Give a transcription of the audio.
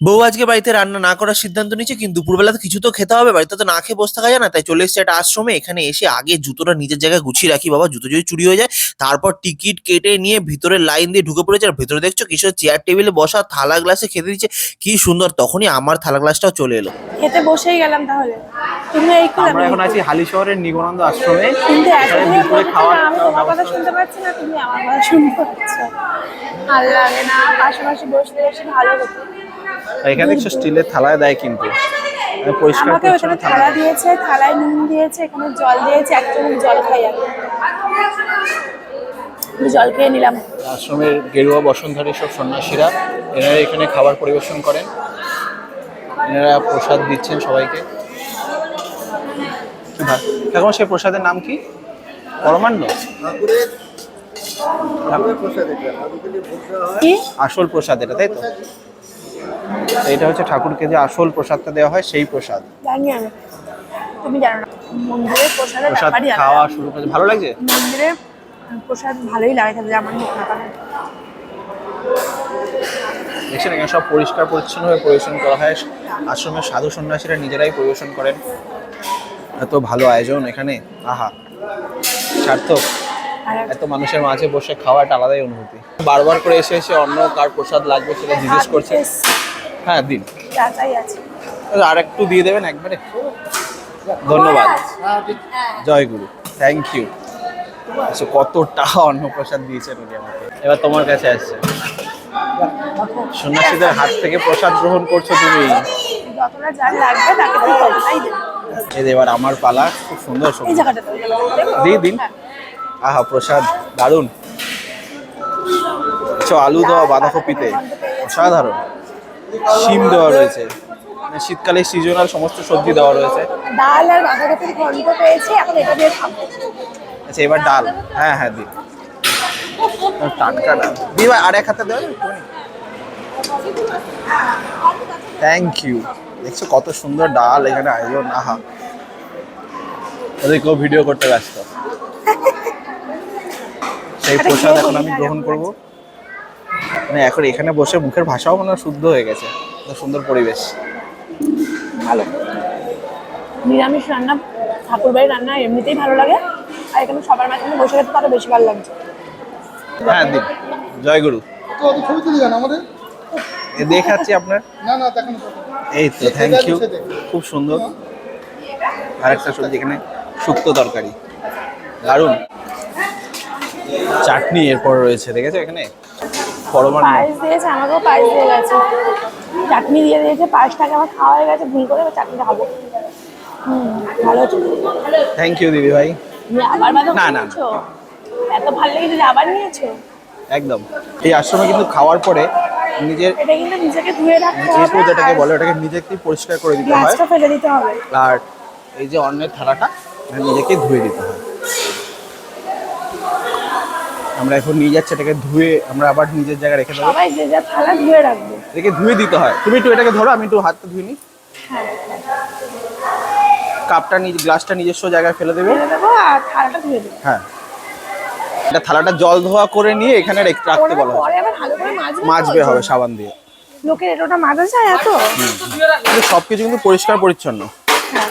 বউ আজকে বাড়িতে রান্না না করার সিদ্ধান্ত নিচ্ছে কিন্তু দুপুরবেলা তো কিছু তো খেতে হবে, বাড়িতে তো না খেয়ে বসে থাকা যায় না, তাই চলে এসছে একটা আশ্রমে, এখানে এসে আগে জুতোটা নিজের জায়গায় গুছিয়ে রাখি, বাবা, জুতো যদি চুরি হয়ে যায়, তারপর টিকিট কেটে নিয়ে ভিতরে লাইন দিয়ে ঢুকে পড়েছে, আর ভিতরে দেখছ কিশোর চেয়ার টেবিলে বসা, থালা গ্লাসে খেতে দিচ্ছে, কি সুন্দর, তখনই আমার থালা গ্লাসটাও চলে এলো। খেতে বসেই গেলাম তাহলে। আমরা এখন আছি হালি শহরের নিগমানন্দ আশ্রমে। দুপুরে খাওয়ার কথা শুনতে পাচ্ছি না তুমি আমার কথা শুনতে পাচ্ছ। ভালো লাগে না পাশাপাশি বসতে বসে ভালো হতো। এখানে দেখছ স্টিলের থালায় দেয় কিন্তু। মানে পরিষ্কার আমাকে ওখানে থালা দিয়েছে থালায় নুন দিয়েছে এখানে জল দিয়েছে এক চামচ জল খাই আমি। জল খেয়ে নিলাম। আশ্রমের গেরুয়া বসনধারী সব সন্ন্যাসীরা এনারা এখানে খাবার পরিবেশন করেন। এনারা প্রসাদ দিচ্ছেন সবাইকে। কি ভালো এখন সেই প্রসাদের নাম কি? পরমান্ন আসল প্রসাদ এটা তাই তো? এটা হচ্ছে ঠাকুরকে যে আসল প্রসাদটা দেওয়া হয় সেই প্রসাদ। জানি আমি। তুমি জানো না। মন্দিরের প্রসাদের প্রসাদ খাওয়া শুরু করে ভালো লাগছে? প্রসাদ ভালোই লাগে আমার না দেখছেন এখানে সব পরিষ্কার পরিচ্ছন্নভাবে পরিবেশন করা হয়। আশ্রমের সাধু সন্ন্যাসীরা নিজেরাই পরিবেশন করেন। এত ভালো আয়োজন এখানে? আহা। সার্থক। এত মানুষের মাঝে বসে খাওয়া একটা আলাদাই অনুভূতি। বারবার করে এসে এসে অন্য কার প্রসাদ লাগবে সেটা জিজ্ঞেস করছে। হ্যাঁ দিন। আর একটু দিয়ে দেবেন একবারে? ধন্যবাদ। জয় গুরু। থ্যাংক ইউ আচ্ছা কতটা অন্নপ্রসাদ দিয়েছেন উনি আমাকে। এবার তোমার কাছে আসছে। সন্ন্যাসীদের হাত থেকে প্রসাদ গ্রহণ করছ তুমি। যতটা লাগবে তাকে ততটাই দেবে। এই যে এবার আমার পালা খুব সুন্দর এই জায়গাটাতে দিয়ে দিন। হ্যাঁ। আহা প্রসাদ দারুণ। কিছু আলু দেওয়া বাঁধাকপিতে। অসাধারণ। শিম দেওয়া রয়েছে। মানে শীতকালে সিজনাল সমস্ত সবজি দেওয়া রয়েছে। ডাল আর বাঁধাকপির ঘন্ট পেয়েছি এখন এটা দিয়ে খাব। আচ্ছা এবার ডাল। হ্যাঁ হ্যাঁ দিন। টাটকা ডাল। দিয়ে এবার আর এক হাতে দেওয়া থ্যাংক ইউ দেখছ কত সুন্দর ডাল এখানে আয়োজন। আহা। ওদের কেউ ভিডিও করতে ব্যস্ত। সেই প্রসাদ এখন আমি গ্রহণ করব। মানে এখন এখানে বসে মুখের ভাষাও মনে হয় শুদ্ধ হয়ে গেছে। সুন্দর পরিবেশ। ভালো। নিরামিষ রান্না ঠাকুর বাড়ির রান্না এমনিতেই ভালো লাগে। আর এখানে সবার মাঝখানে বসে খেতে তো আরও বেশি ভালো লাগছে। হ্যাঁ দিন জয় গুরু তো অত ছবি তুলে যান আমাদের? দেখাচ্ছি আপনার। না না দেখানো এই তো থ্যাংক ইউ খুব সুন্দর। আরেকটা সবজি এখানে। শুক্তো তরকারি। দারুণ। চাটনি এরপর রয়েছে দেখেছ এখানে? পরমান্ন। পায়েস দিয়েছে আমাকেও পায়েস দিয়ে গেছে। চাটনি দিয়ে দিয়েছে পায়েসটাকে আমার খাওয়া হয়ে গেছে ভুল করে চাটনিটা খাব। হুম ভালো থ্যাংক ইউ দিদি ভাই। তুমি আবার না, না। এত ভালো লেগেছে আবার নিয়েছো? একদম। এই আশ্রমে কিন্তু খাওয়ার পরে নিজের এটা কিন্তু নিজেকে ধুয়ে রাখতে হবে যেটাকে বলে ওটাকে নিজেকেই পরিষ্কার করে দিতে হয়। ফেলে দিতে হবে। আর এই যে অন্যের থালাটা নিজেকে ধুয়ে দিতে হয়। আমরা এখন নিয়ে যাচ্ছি এটাকে ধুয়ে আমরা আবার নিজের জায়গায় রেখে দেবো। সবাই যে যার থালা ধুয়ে রাখবে। এটাকে ধুয়ে দিতে হয়। তুমি একটু এটাকে ধরো আমি একটু হাতটা ধুয়ে নিই। হ্যাঁ কাপটা নিজ গ্লাসটা নিজস্ব জায়গায় ফেলে দেবে। আর থালাটা ধুয়ে দেবো। হ্যাঁ। এটা থালাটা জল ধোয়া করে নিয়ে এখানে রাখতে বলা হয়। পরে আবার ভালো করে মাজবে হবে সাবান দিয়ে। লোকের এটা মাজা যায় এত? সবকিছু কিন্তু পরিষ্কার পরিচ্ছন্ন। হ্যাঁ।